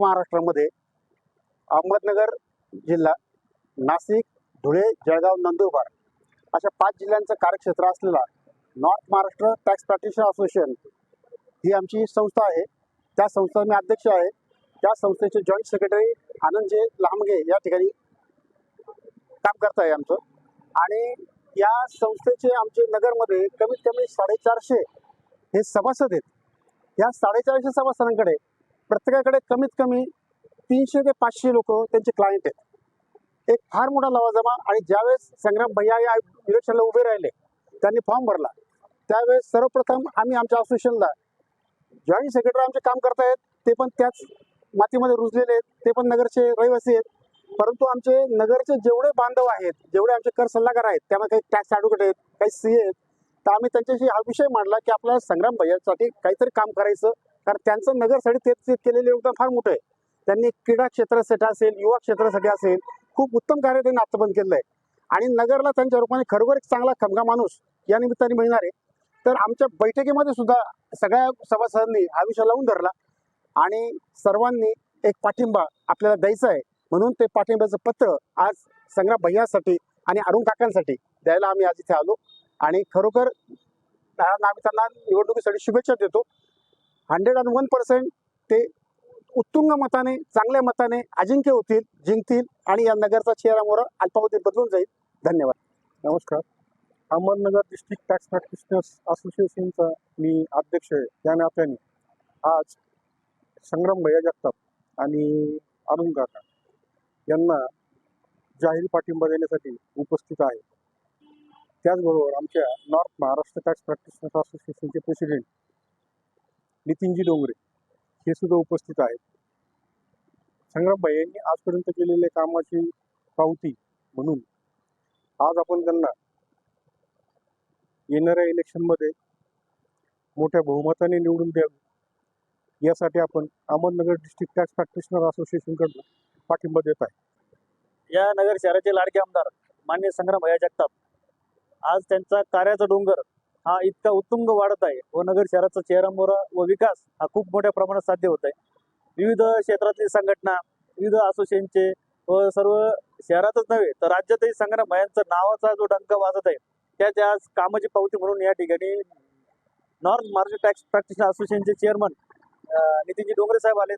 महाराष्ट्रामध्ये अहमदनगर जिल्हा नाशिक धुळे जळगाव नंदुरबार अशा पाच जिल्ह्यांचं कार्यक्षेत्र असलेला north Maharashtra tax practitioner association ही आमची संस्था आहे. त्या संस्था मी अध्यक्ष आहे. त्या संस्थेचे जॉईंट सेक्रेटरी आनंदजे लांबगे या ठिकाणी काम करत आहे आमचं. आणि या संस्थेचे आमचे नगरमध्ये कमीत कमी साडेचारशे हे सभासद आहेत. या साडेचारशे सभासदांकडे प्रत्येकाकडे कमीत कमी तीनशे ते पाचशे लोक त्यांचे क्लायंट आहेत. एक फार मोठा लवाजमा आणि ज्यावेळेस संग्राम भैया या इलेक्शनला उभे राहिले त्यांनी फॉर्म भरला. त्यावेळेस सर्वप्रथम आम्ही आमच्या असोसिएशनला जॉईंट सेक्रेटरी आमचे काम करतायत ते पण त्याच मातीमध्ये रुजलेले आहेत ते पण नगरचे रहिवासी आहेत. परंतु आमचे नगरचे जेवढे बांधव आहेत जेवढे आमचे कर सल्लागार आहेत त्यामध्ये काही टॅक्स ॲडव्होकेट आहेत काही सी आहेत तर आम्ही त्यांच्याशी हा विषय मांडला की आपल्याला संग्राम भैयासाठी काहीतरी काम करायचं कारण त्यांचं नगरसाठी ते केलेलं योगदान फार मोठं आहे. त्यांनी क्रीडा क्षेत्रासाठी असेल युवा क्षेत्रासाठी असेल खूप उत्तम कार्य त्यांनी आत्तापर्यंत केलं आहे आणि नगरला त्यांच्या रूपाने खरोखर एक चांगला खमगा माणूस या निमित्ताने मिळणार आहे. तर आमच्या बैठकीमध्ये सुद्धा सगळ्या सभासदांनी हा विषय लावून धरला. आणि सर्वांनी एक पाठिंबा आपल्याला द्यायचा आहे. म्हणून ते पाठिंब्याचं पत्र आज संग्राम भैयासाठी आणि अरुण काकांसाठी द्यायला आम्ही आज इथे आलो. आणि खरोखर त्या- आम्ही त्यांना निवडणुकीसाठी शुभेच्छा देतो. हंड्रेड अँड वन पर्सेंट ते उत्तुंग मताने चांगल्या मताने अजिंक्य होतील जिंकतील आणि या नगरचा चेहरा मोहरा अल्पावधीत बदलून जाईल. धन्यवाद. नमस्कार. अहमदनगर डिस्ट्रिक्ट टॅक्स प्रॅक्टिशनर्स असोसिएशनचा मी अध्यक्ष आहे त्या नात्याने. आज संग्राम भैया जगताप आणि अरुण काका यांना जाहीर पाठिंबा देण्यासाठी उपस्थित आहे. त्याचबरोबर आमच्या नॉर्थ महाराष्ट्र टॅक्स प्रॅक्टिशनर्स असोसिएशनचे प्रेसिडेंट नितीनजी डोंगरे हे सुद्धा उपस्थित आहेत. संग्राम यांनी आजपर्यंत केलेल्या कामाची पावती म्हणून आज आपण त्यांना येणाऱ्या इलेक्शनमध्ये मोठ्या बहुमताने निवडून द्यावे. यासाठी आपण अहमदनगर डिस्ट्रिक्ट टॅक्स प्रॅक्टिशनर असोसिएशनकडून पाठिंबा देत आहे. या नगर शहराचे लाडके आमदार मान्य संग्राम भैया जगताप आज त्यांचा कार्याचा डोंगर हा इतका उत्तुंग वाढत आहे. व नगर शहराचा चेहरामोहरा व विकास हा खूप मोठ्या प्रमाणात साध्य होत आहे. विविध क्षेत्रातील संघटना विविध असोसिएशनचे व सर्व शहरातच नव्हे तर राज्यातही संग्राम भयांचा नावाचा जो डंक वाजत आहे त्याच्या आज कामाची पावती म्हणून या ठिकाणी नॉर्थ महाराष्ट्र टॅक्स प्रॅक्टिशनर असोसिएशनचे चेअरमन नितीनजी डोंगरे साहेब आले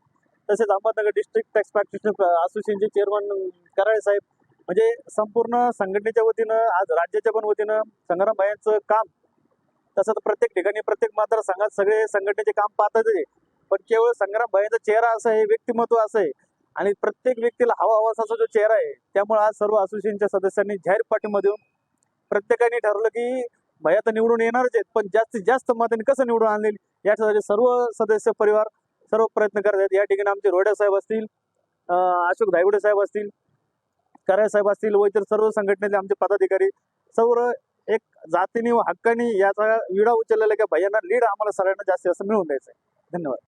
तसेच अहमदनगर डिस्ट्रिक्ट टॅक्स प्रॅक्टिशनर असोसिएशनचे चेअरमन कराळे साहेब. म्हणजे संपूर्ण संघटनेच्या वतीनं आज राज्याच्या पण वतीनं संग्राम भायांचं काम तसं तर प्रत्येक ठिकाणी प्रत्येक मात्र संघात सगळे संघटनेचे काम पाहतात आहे. पण केवळ संग्राम भाईचा चेहरा असा आहे व्यक्तिमत्व असं आहे. आणि प्रत्येक व्यक्तीला हवा हवासाचा जो चेहरा आहे त्यामुळे आज सर्व असोसिएशनच्या सदस्यांनी जाहीर पाठीमध्ये प्रत्येकाने ठरवलं की भैया तर निवडून येणारच आहेत पण जास्तीत जास्त मतांनी कसं निवडून आणेल यासाठी सर्व सदस्य परिवार सर्व प्रयत्न करत आहेत. या ठिकाणी आमचे रोड्या साहेब असतील अशोक धायगुडे साहेब असतील कराय साहेब असतील व इतर सर्व संघटनेचे आमचे पदाधिकारी सर्व एक जातीने व हक्काने याचा विडा उचललेला की भैयांना लीड आम्हाला सगळ्यांना जास्तीत जास्त मिळवून द्यायचं आहे धन्यवाद.